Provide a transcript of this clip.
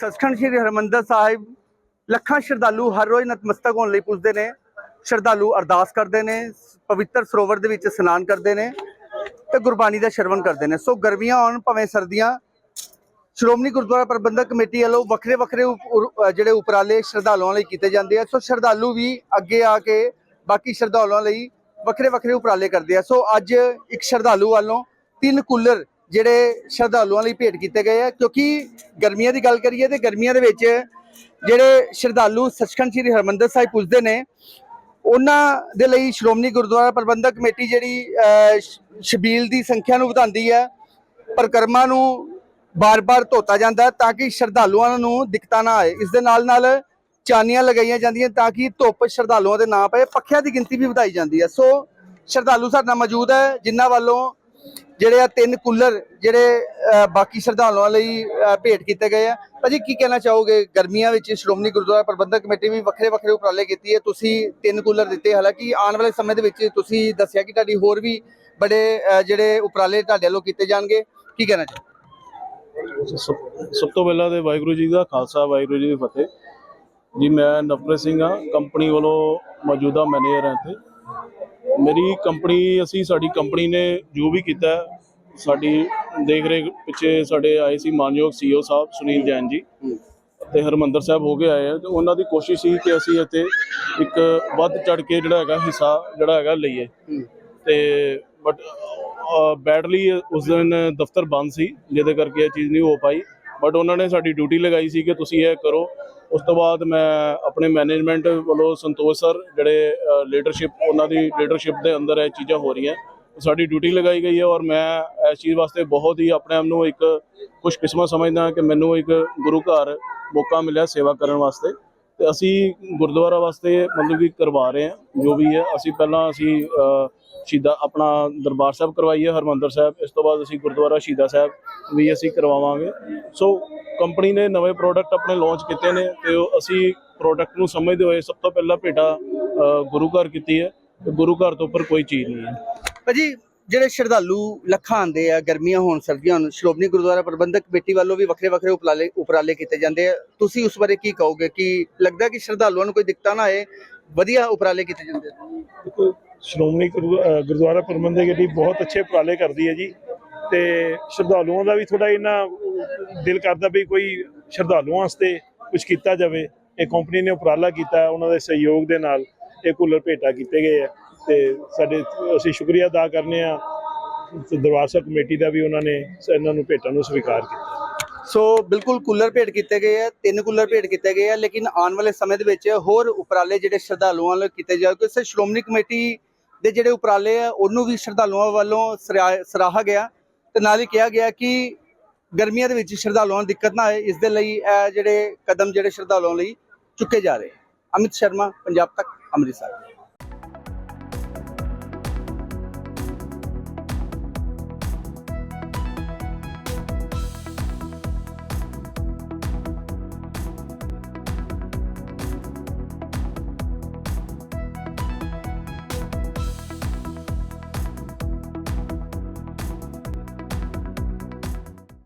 ਸੱਚਖੰਡ ਸ੍ਰੀ ਹਰਮੰਦਰ ਸਾਹਿਬ ਲੱਖਾਂ ਸ਼ਰਧਾਲੂ ਹਰ ਰੋਜ਼ ਨਤਮਸਤਕ ਹੋਣ ਲਈ ਪੁੱਜਦੇ ਨੇ। ਸ਼ਰਧਾਲੂ ਅਰਦਾਸ ਕਰਦੇ ਨੇ, ਪਵਿੱਤਰ ਸਰੋਵਰ ਦੇ ਵਿੱਚ ਇਸ਼ਨਾਨ ਕਰਦੇ ਨੇ ਤੇ ਗੁਰਬਾਣੀ ਦਾ ਸ਼ਰਵਣ ਕਰਦੇ ਨੇ। ਸੋ ਗਰਮੀਆਂ ਆਉਣ, ਭਾਵੇਂ ਸਰਦੀਆਂ, ਸ਼੍ਰੋਮਣੀ ਗੁਰਦੁਆਰਾ ਪ੍ਰਬੰਧਕ ਕਮੇਟੀ ਵੱਲੋਂ ਵੱਖਰੇ ਵੱਖਰੇ ਉਪ- ਜਿਹੜੇ ਉਪਰਾਲੇ ਸ਼ਰਧਾਲੂਆਂ ਲਈ ਕੀਤੇ ਜਾਂਦੇ ਆ। ਸੋ ਸ਼ਰਧਾਲੂ ਵੀ ਅੱਗੇ ਆ ਕੇ ਬਾਕੀ ਸ਼ਰਧਾਲੂਆਂ ਲਈ ਵੱਖਰੇ ਵੱਖਰੇ ਉਪਰਾਲੇ ਕਰਦੇ ਆ। ਸੋ ਅੱਜ ਇੱਕ ਸ਼ਰਧਾਲੂ ਵੱਲੋਂ ਤਿੰਨ ਕੂਲਰ ਜਿਹੜੇ ਸ਼ਰਧਾਲੂਆਂ ਲਈ ਭੇਟ ਕੀਤੇ ਗਏ ਆ, ਕਿਉਂਕਿ ਗਰਮੀਆਂ ਦੀ ਗੱਲ ਕਰੀਏ ਤੇ ਗਰਮੀਆਂ ਦੇ ਵਿੱਚ ਜਿਹੜੇ ਸ਼ਰਧਾਲੂ ਸੱਚਖੰਡ ਸ੍ਰੀ ਹਰਮੰਦਰ ਸਾਹਿਬ ਪੁੱਜਦੇ ਨੇ, ਉਹਨਾਂ ਦੇ ਲਈ ਸ਼੍ਰੋਮਣੀ ਗੁਰਦੁਆਰਾ ਪ੍ਰਬੰਧਕ ਕਮੇਟੀ ਜਿਹੜੀ ਸ਼ਬੀਲ ਦੀ ਸੰਖਿਆ ਨੂੰ ਵਧਾਉਂਦੀ ਹੈ, ਪ੍ਰਕਰਮਾਂ ਨੂੰ ਬਾਰ-ਬਾਰ ਧੋਤਾ ਜਾਂਦਾ ਤਾਂ ਕਿ ਸ਼ਰਧਾਲੂਆਂ ਨੂੰ ਦਿੱਕਤਾਂ ਨਾ ਆਏ। ਇਸ ਦੇ ਨਾਲ ਨਾਲ ਚਾਨੀਆਂ ਲਗਾਈਆਂ ਜਾਂਦੀਆਂ ਤਾਂ ਕਿ ਧੁੱਪ ਸ਼ਰਧਾਲੂਆਂ ਦੇ ਨਾ ਪਏ, ਪੱਖਿਆਂ ਦੀ ਗਿਣਤੀ ਵੀ ਵਧਾਈ ਜਾਂਦੀ ਹੈ। ਸੋ ਸ਼ਰਧਾਲੂ ਸਾਡੇ ਨਾਲ ਮੌਜੂਦ ਹੈ, ਜਿਨ੍ਹਾਂ ਵੱਲੋਂ ਜਿਹੜੇ ਆ ਤਿੰਨ ਕੂਲਰ ਜਿਹੜੇ ਬਾਕੀ ਸ਼ਰਧਾਲੂਆਂ ਲਈ ਭੇਟ ਕੀਤੇ ਗਏ ਆ। ਭਾਜੀ, ਕੀ ਕਹਿਣਾ ਚਾਹੋਗੇ? ਗਰਮੀਆਂ ਵਿੱਚ ਸ਼੍ਰੋਮਣੀ ਗੁਰਦੁਆਰਾ ਪ੍ਰਬੰਧਕ ਕਮੇਟੀ ਵੀ ਵੱਖਰੇ ਵੱਖਰੇ ਉਪਰਾਲੇ ਕੀਤੀ ਹੈ। ਤੁਸੀਂ ਤਿੰਨ ਕੂਲਰ ਦਿੱਤੇ। ਹਾਲਾਂਕਿ ਆਉਣ ਵਾਲੇ ਸਮੇਂ ਦੇ ਵਿੱਚ ਤੁਸੀਂ ਦੱਸਿਆ ਕਿ ਤੁਹਾਡੀ ਹੋਰ ਵੀ ਬੜੇ ਜਿਹੜੇ ਉਪਰਾਲੇ ਤੁਹਾਡੇ ਵੱਲੋਂ ਕੀਤੇ ਜਾਣਗੇ। ਕੀ ਕਹਿਣਾ ਚਾਹੋਗੇ? ਸਭ ਤੋਂ ਪਹਿਲਾਂ ਤੇ ਵਾਹਿਗੁਰੂ ਜੀ ਦਾ ਖਾਲਸਾ, ਵਾਹਿਗੁਰੂ ਜੀ ਦੀ ਫਤਿਹ। ਜੀ, ਮੈਂ ਨਵਪ੍ਰੀਤ ਸਿੰਘ ਹਾਂ। ਕੰਪਨੀ ਵੱਲੋਂ ਮੌਜੂਦਾ ਮੈਨੇਜਰ ਹਾਂ ਇੱਥੇ। ਮੇਰੀ ਕੰਪਨੀ, ਅਸੀਂ ਸਾਡੀ ਕੰਪਨੀ ਨੇ ਜੋ ਵੀ ਕੀਤਾ ਸਾਡੀ ਦੇਖ ਰੇਖ ਪਿੱਛੇ ਸਾਡੇ ਆਏ ਸੀ ਮਾਨਯੋਗ ਸੀਓ ਸਾਹਿਬ ਸੁਨੀਲ ਜੈਨ ਜੀ ਤੇ ਹਰਮੰਦਰ ਸਾਹਿਬ ਹੋ ਕੇ ਆਏ ਆ ਤੇ ਉਹਨਾਂ ਦੀ ਕੋਸ਼ਿਸ਼ ਸੀ ਕਿ ਅਸੀਂ ਇੱਥੇ ਇੱਕ ਵੱਧ ਚੜ ਕੇ ਜਿਹੜਾ ਹੈਗਾ ਹਿੱਸਾ ਜਿਹੜਾ ਹੈਗਾ ਲਈਏ। ਤੇ ਬਟ ਬੈਟਲੀ ਉਸ ਦਿਨ ਦਫ਼ਤਰ ਬੰਦ ਸੀ, ਜਿਹਦੇ ਕਰਕੇ ਇਹ ਚੀਜ਼ ਨਹੀਂ ਹੋ ਪਾਈ। ਬਟ ਉਹਨਾਂ ਨੇ ਸਾਡੀ ਡਿਊਟੀ ਲਗਾਈ ਸੀ ਕਿ ਤੁਸੀਂ ਇਹ ਕਰੋ। ਉਸ ਤੋਂ ਬਾਅਦ ਮੈਂ ਆਪਣੇ ਮੈਨੇਜਮੈਂਟ ਵੱਲੋਂ ਸੰਤੋਸ਼ ਸਰ ਜਿਹੜੇ ਲੀਡਰਸ਼ਿਪ ਉਹਨਾਂ ਦੀ ਲੀਡਰਸ਼ਿਪ ਦੇ ਅੰਦਰ ਇਹ ਚੀਜ਼ਾਂ ਹੋ ਰਹੀਆਂ। ਸਾਡੀ ਡਿਊਟੀ ਲਗਾਈ ਗਈ ਹੈ ਔਰ ਮੈਂ ਇਸ ਚੀਜ਼ ਵਾਸਤੇ ਬਹੁਤ ਹੀ ਆਪਣੇ ਆਪ ਨੂੰ ਇੱਕ ਖੁਸ਼ਕਿਸਮਤ ਸਮਝਦਾ ਕਿ ਮੈਨੂੰ ਇੱਕ ਗੁਰੂ ਘਰ ਮੌਕਾ ਮਿਲਿਆ ਸੇਵਾ ਕਰਨ ਵਾਸਤੇ। ਤੇ ਅਸੀਂ ਗੁਰਦੁਆਰਾ ਵਾਸਤੇ ਮਤਲਬ ਕਿ ਕਰਵਾ ਰਹੇ ਹਾਂ ਜੋ ਵੀ ਹੈ। ਅਸੀਂ ਪਹਿਲਾਂ ਅਸੀਂ ਅ, ਸ਼ਹੀਦਾ ਆਪਣਾ ਦਰਬਾਰ ਸਾਹਿਬ ਕਰਵਾਈਏ ਹਰਮੰਦਰ ਸਾਹਿਬ। ਇਸ ਤੋਂ ਬਾਅਦ ਅਸੀਂ ਗੁਰਦੁਆਰਾ ਸ਼ਹੀਦਾ ਸਾਹਿਬ ਵੀ ਅਸੀਂ ਕਰਵਾਵਾਂਗੇ। ਸੋ ਕੰਪਨੀ ਨੇ ਨਵੇਂ ਪ੍ਰੋਡਕਟ ਆਪਣੇ ਲਾਂਚ ਕੀਤੇ ਨੇ ਤੇ ਅਸੀਂ ਪ੍ਰੋਡਕਟ ਨੂੰ ਸਮਝਦੇ ਹੋਏ ਸਭ ਤੋਂ ਪਹਿਲਾਂ ਭੇਟਾ ਗੁਰੂ ਘਰ ਕੀਤੀ ਹੈ। ਤੇ ਗੁਰੂ ਘਰ ਤੋਂ ਉੱਪਰ ਕੋਈ ਚੀਜ਼ ਨਹੀਂ ਹੈ। ਭਾਜੀ ਜਿਹੜੇ ਸ਼ਰਧਾਲੂ ਲੱਖਾਂ ਆਉਂਦੇ ਆ, ਗਰਮੀਆਂ ਹੋਣ ਸਰਦੀਆਂ ਹੋਣ, ਸ਼੍ਰੋਮਣੀ ਗੁਰਦੁਆਰਾ ਪ੍ਰਬੰਧਕ ਕਮੇਟੀ ਵੱਲੋਂ ਵੀ ਵੱਖਰੇ ਵੱਖਰੇ ਉਪਰਾਲੇ ਉਪਰਾਲੇ ਕੀਤੇ ਜਾਂਦੇ ਆ। ਤੁਸੀਂ ਉਸ ਬਾਰੇ ਕੀ ਕਹੋਗੇ? ਕਿ ਲੱਗਦਾ ਕਿ ਸ਼ਰਧਾਲੂਆਂ ਨੂੰ ਕੋਈ ਦਿੱਕਤਾਂ ਨਾ ਆਏ? ਵਧੀਆ ਉਪਰਾਲੇ ਕੀਤੇ ਜਾਂਦੇ ਆ। ਸ਼੍ਰੋਮਣੀ ਗੁਰਦੁਆਰਾ ਪ੍ਰਬੰਧਕ ਕਮੇਟੀ ਬਹੁਤ ਅੱਛੇ ਉਪਰਾਲੇ ਕਰਦੀ ਹੈ ਜੀ ਤੇ ਸ਼ਰਧਾਲੂਆਂ ਦਾ ਵੀ ਥੋੜਾ ਇਹਨਾਂ ਦਿਲ ਕਰਦਾ ਵੀ ਕੋਈ ਸ਼ਰਧਾਲੂਆਂ ਵਾਸਤੇ ਕੁਝ ਕੀਤਾ ਜਾਵੇ। ਇਹ ਕੰਪਨੀ ਨੇ ਉਪਰਾਲਾ ਕੀਤਾ, ਉਹਨਾਂ ਦੇ ਸਹਿਯੋਗ ਦੇ ਨਾਲ ਇਹ ਕੂਲਰ ਭੇਟਾ ਕੀਤੇ ਗਏ ਆ। ਤੇ ਸਾਡੇ ਅਸੀਂ ਸ਼ੁਕਰੀਆ ਅਦਾ ਕਰਨੇ ਆ ਦਰਬਾਰ ਸਾਹਿਬ ਕਮੇਟੀ ਦਾ ਵੀ ਉਹਨਾਂ ਨੇ ਇਹਨਾਂ ਨੂੰ ਭੇਟਾਂ ਨੂੰ ਸਵੀਕਾਰ ਕੀਤਾ। ਸੋ ਬਿਲਕੁਲ ਕੂਲਰ ਭੇਟ ਕੀਤੇ ਗਏ ਆ, ਤਿੰਨ ਕੂਲਰ ਭੇਟ ਕੀਤੇ ਗਏ ਆ, ਲੇਕਿਨ ਆਉਣ ਵਾਲੇ ਸਮੇਂ ਦੇ ਵਿੱਚ ਹੋਰ ਉਪਰਾਲੇ ਜਿਹੜੇ ਸ਼ਰਧਾਲੂਆਂ ਵੱਲੋਂ ਕੀਤੇ ਜਾਣਗੇ। ਸੇ ਸ਼੍ਰੋਮਣੀ ਕਮੇਟੀ ਦੇ ਜਿਹੜੇ ਉਪਰਾਲੇ ਆ, ਉਹਨੂੰ ਵੀ ਸ਼ਰਧਾਲੂਆਂ ਵੱਲੋਂ ਸਰਾ- ਸਰਾਹਾ ਗਿਆ ਤੇ ਨਾਲ ਹੀ ਕਿਹਾ ਗਿਆ ਕਿ ਗਰਮੀਆਂ ਦੇ ਵਿੱਚ ਸ਼ਰਧਾਲੂਆਂ ਨੂੰ ਦਿੱਕਤ ਨਾ ਆਏ, ਇਸ ਦੇ ਲਈ ਇਹ ਜਿਹੜੇ ਕਦਮ ਜਿਹੜੇ ਸ਼ਰਧਾਲੂਆਂ ਲਈ ਚੁੱਕੇ ਜਾ ਰਹੇ। ਅਮਿਤ ਸ਼ਰਮਾ, ਪੰਜਾਬ ਤੱਕ, ਅੰਮ੍ਰਿਤਸਰ।